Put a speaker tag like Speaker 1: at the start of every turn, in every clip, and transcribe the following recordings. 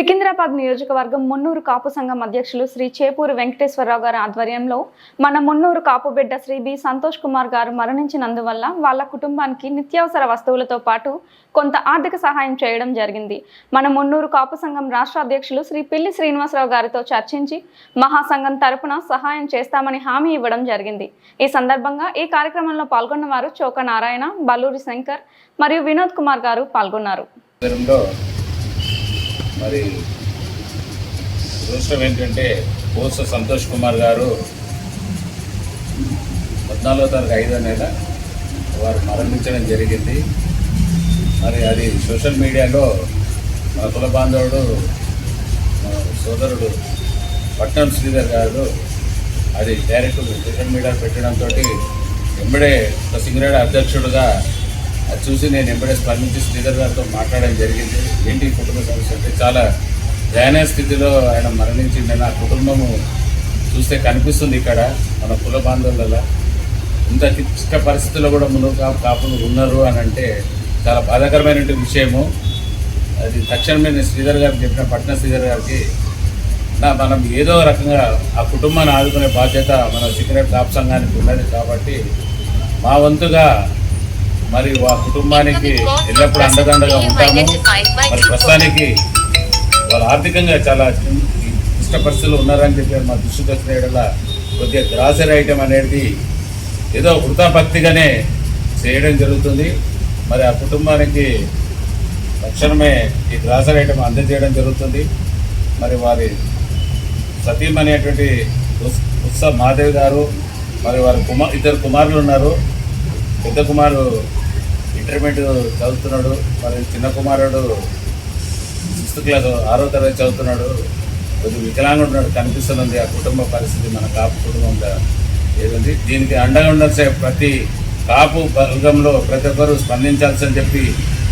Speaker 1: సికింద్రాబాద్ నియోజకవర్గం మున్నూరు కాపు సంఘం అధ్యక్షులు శ్రీ చేపూరు వెంకటేశ్వరరావు గారి ఆధ్వర్యంలో మన మున్నూరు కాపు బిడ్డ శ్రీ బి సంతోష్ కుమార్ గారు మరణించినందువల్ల వాళ్ళ కుటుంబానికి నిత్యావసర వస్తువులతో పాటు కొంత ఆర్థిక సహాయం చేయడం జరిగింది. మన మున్నూరు కాపు సంఘం రాష్ట్ర అధ్యక్షులు శ్రీ పిల్లి శ్రీనివాసరావు గారితో చర్చించి మహాసంఘం తరపున సహాయం చేస్తామని హామీ ఇవ్వడం జరిగింది. ఈ సందర్భంగా ఈ కార్యక్రమంలో పాల్గొన్న వారు చోక నారాయణ బల్లూరి శంకర్ మరియు వినోద్ కుమార్ గారు పాల్గొన్నారు.
Speaker 2: మరి దురదృష్టం ఏంటంటే కోస సంతోష్ కుమార్ గారు పద్నాలుగో తారీఖు ఐదో నెల వారు మరణించడం జరిగింది. మరి అది సోషల్ మీడియాలో మన కుల బాంధవుడు సోదరుడు పట్నం శ్రీధర్ గారు అది డైరెక్ట్ సోషల్ మీడియా పెట్టడంతో ఎంబడే ఒక సింగరేడ అధ్యక్షుడుగా అది చూసి నేను ఎంబడే స్పందించి శ్రీధర్ గారితో మాట్లాడడం జరిగింది. ఏంటి కుటుంబ సమస్య అంటే చాలా దయనీయ స్థితిలో ఆయన మరణించిందని ఆ కుటుంబము చూస్తే కనిపిస్తుంది ఇక్కడ మన కుల బాంధవులలో. ఇంత క్లిష్ట పరిస్థితుల్లో కూడా ముందు కాపులు ఉన్నారు అని అంటే చాలా బాధాకరమైన విషయము. అది తక్షణమే నేను శ్రీధర్ గారికి చెప్పిన పట్న శ్రీధర్ గారికి నా మనం ఏదో రకంగా ఆ కుటుంబాన్ని ఆదుకునే బాధ్యత మన సిగరెట్ కాపు సంఘానికి ఉన్నది కాబట్టి మా వంతుగా మరి ఆ కుటుంబానికి ఎల్లప్పుడూ అండదండగా ఉంటాము. మరి ప్రస్తుతానికి వాళ్ళు ఆర్థికంగా చాలా ఇష్ట పరిస్థితులు ఉన్నారని చెప్పి మా దృష్టికి వచ్చిన కొద్దిగా గ్రాసరీ ఐటమ్ అనేది ఏదో వృతాభక్తిగానే చేయడం జరుగుతుంది. మరి ఆ కుటుంబానికి తక్షణమే ఈ గ్రాసరీ ఐటమ్ అందజేయడం జరుగుతుంది. మరి వారి సతీం అనేటువంటి ఉత్సవ్ మాధవ్ గారు మరి వారి కుమార్ ఇద్దరు కుమారులు ఉన్నారు. పెద్ద కుమారు ఇంటర్మీడియట్ చదువుతున్నాడు. మరి చిన్న కుమారుడు సిక్స్త్ క్లాస్ ఆరో తరగతి చదువుతున్నాడు. కొద్దిగా వికలాంగుడు ఉన్నాడు కనిపిస్తున్నది ఆ కుటుంబ పరిస్థితి మన కాపు కుటుంబంగా ఏదండి? దీనికి అండగా ఉండాల్సిన ప్రతి కాపు వర్గంలో ప్రతి ఒక్కరూ స్పందించాల్సి చెప్పి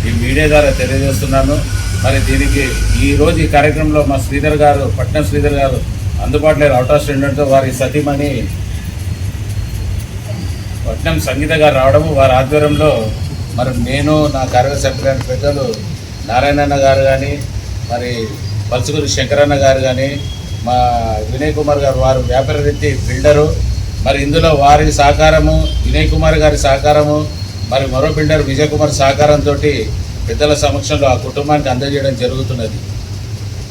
Speaker 2: ఈ మీడియా ద్వారా తెలియజేస్తున్నాను. మరి దీనికి ఈరోజు ఈ కార్యక్రమంలో మా శ్రీధర్ గారు పట్నం శ్రీధర్ గారు అందుబాటులో అవుట్ ఆఫ్ స్టూడెంట్తో వారి సతీమణి పట్నం సంగీత గారు రావడం వారి ఆధ్వర్యంలో మరి నేను నా కార్యసభ్యులైన పెద్దలు నారాయణన్న గారు కానీ మరి పలుచుగురి శంకరన్న గారు కానీ మా వినయ్ కుమార్ గారు వారు వ్యాపార రీతి బిల్డరు మరి ఇందులో వారి సహకారము వినయ్ కుమార్ గారి సహకారము మరి మరో బిల్డర్ విజయ్ కుమార్ సహకారంతో పెద్దల సమక్షంలో ఆ కుటుంబానికి అందజేయడం జరుగుతున్నది.